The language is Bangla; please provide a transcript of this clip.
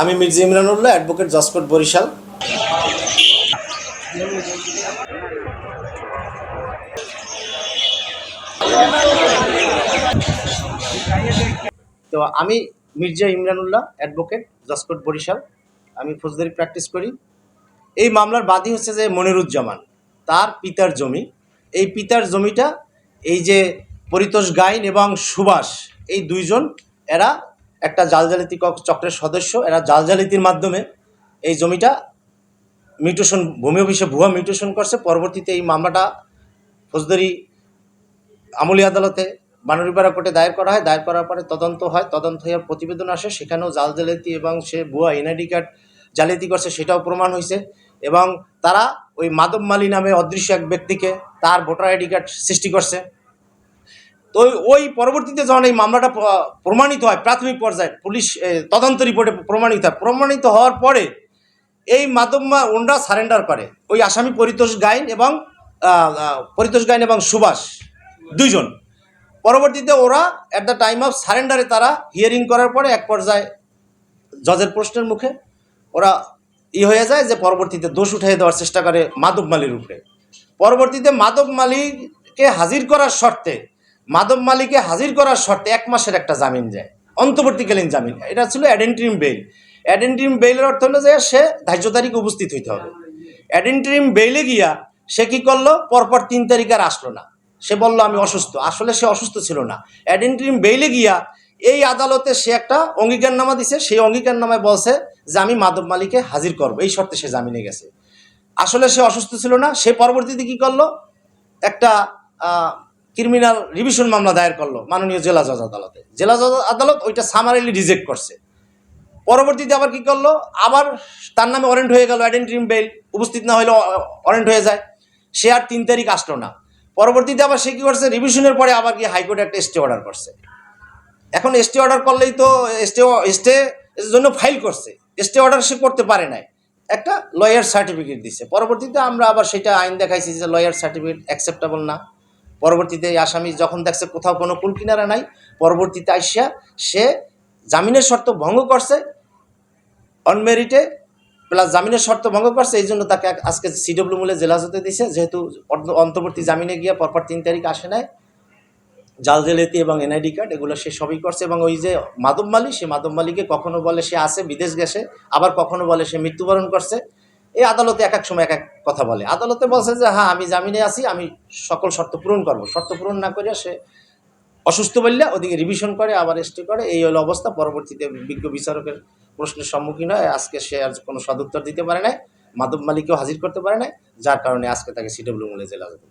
আমি Mirza Imranullah advocate judge court Barishal. তো আমি Mirza Imranullah advocate judge court Barishal. আমি ফৌজদারি প্র্যাকটিস করি। এই মামলার বাদী হচ্ছে যে মনিরুজ্জামান, তার পিতার জমি। এই পিতার জমিটা এই যে পরিতোষ গাইন এবং সুভাষ, এই দুইজন এরা একটা জালজালিতি চক্রের সদস্য, এরা জালজালিতির মাধ্যমে এই জমিটা মিউটেশন, ভূমি অফিসে ভুয়া মিউটেশন করছে। পরবর্তীতে এই মামলাটা ফৌজদারি আমলি আদালতে বানুরিপাড়া কোর্টে দায়ের করা হয়। দায়ের করার পরে তদন্ত হয়। তদন্ত হয়ে প্রতিবেদন আসে। সেখানেও জাল জালিয়াতি এবং সে ভুয়া এনআইডি কার্ড জালিয়াতি করছে সেটাও প্রমাণ হয়েছে এবং তারা ওই মাধব মালি নামে অদৃশ্য এক ব্যক্তিকে তার ভোটার আইডি কার্ড সৃষ্টি করছে। তো ওই- পরবর্তীতে যখন এই মামলাটা প্রমাণিত হয়, প্রাথমিক পর্যায়ে পুলিশ তদন্ত রিপোর্টে প্রমাণিত হয়, প্রমাণিত হওয়ার পরে এই মাধ্যমা ওনরা সারেন্ডার করে। ওই আসামি পরিতোষ গাইন এবং পরিতোষ গাইন এবং সুভাষ দুইজন। পরবর্তীতে ওরা অ্যাট দ্য টাইম অফ সারেন্ডারে তারা হিয়ারিং করার পরে এক পর্যায়ে জজের প্রশ্নের মুখে ওরা ই হয়ে যায় যে পরবর্তীতে দোষ উঠিয়ে দেওয়ার চেষ্টা করে মাধব মালির উপরে। পরবর্তীতে মাধব মালিককে হাজির করার শর্তে মাধব মালিককে হাজির করার শর্তে এক মাসের একটা জামিন যায় অন্তর্বর্তীকালীন জামিন। এটা ছিল অ্যাডেন্ট্রিম বেইল। অ্যাডেন্ট্রিম বেইলের অর্থ হলো যে সে ধার্য তারিখে উপস্থিত হইতে হবে। অ্যাডেন্ট্রিম বেইলে গিয়া সে কি করল? পরপর তিন তারিখ আর আসলো না। সে বলল, আমি অসুস্থ। আসলে সে অসুস্থ ছিল না। অ্যাডেন্ট্রিম বেইলে গিয়া এই আদালতে সে একটা অঙ্গীকারনামা দিছে। সেই অঙ্গীকারনামায় বলছে যে, আমি মাধব মালিককে হাজির করব। এই শর্তে সে জামিনে গেছে। আসলে সে অসুস্থ ছিল না। সে পরবর্তীতে কি করল? একটা ক্রিমিনাল রিভিশন মামলা দায়ের করল মাননীয় জেলা জজ আদালতে। জেলা জজ আদালত ওইটা সামারিলি রিজেক্ট করছে। পরবর্তীতে আবার কি করল? আবার তার নামে ওয়ারেন্ট হয়ে গেল অ্যাডেন্ট্রিম বেল উপস্থিত না হলে ওয়ারেন্ট হয়ে যায়। সে আর তিন তারিখ আসলো না। পরবর্তীতে আবার সে কি করছে? রিভিশনের পরে আবার কি হাইকোর্টে একটা স্টে অর্ডার করছে। এখন স্টে অর্ডার করলেই তো স্টে স্টে জন্য ফাইল করছে। স্টে অর্ডার সে করতে পারে নাই। একটা লয়ার সার্টিফিকেট দিচ্ছে পরবর্তীতে আমরা আবার সেটা আইন দেখাইছি যে লয়ার সার্টিফিকেট অ্যাকসেপ্টেবল না। পরবর্তীতে এই আসামি যখন দেখছে কোথাও কোনো কুল কিনারা নাই, পরবর্তীতে আইসা সে জামিনের শর্ত ভঙ্গ করছে অনমেরিটে প্লাস জামিনের শর্ত ভঙ্গ করছে, এই জন্য তাকে আজ- আজকে সিডব্লিউ মূলে জেলা হতে দিছে, যেহেতু অন্ত- অন্তর্বর্তী জামিনে গিয়ে পরপর তিন তারিখ আসে নাই। জাল জেলেতি এবং এনআইডি কার্ড এগুলো সে সবই করছে এবং ওই যে মাদব মালি সে মাদব মালিকে কখনো বলে সে আছে, বিদেশ গেছে, আবার কখনো বলে সে মৃত্যুবরণ করছে। এই আদালতে এক এক সময় এক এক কথা বলে। আদালতে বলছে যে হ্যাঁ আমি জামিনে আছি, আমি সকল শর্ত পূরণ করব। শর্ত পূরণ না করিয়া সে অসুস্থ বললে ওদিকে রিভিশন করে, আবার স্টে করে। এই হলো অবস্থা। পরবর্তীতে বিজ্ঞ বিচারকের প্রশ্নের সম্মুখীন হয়। আজকে সে আর কোনো সদুত্তর দিতে পারে নাই। মাধব মালিককেও হাজির করতে পারে নাই, যার কারণে আজকে তাকে সিডব্লিউ মূলে জেলা যেতে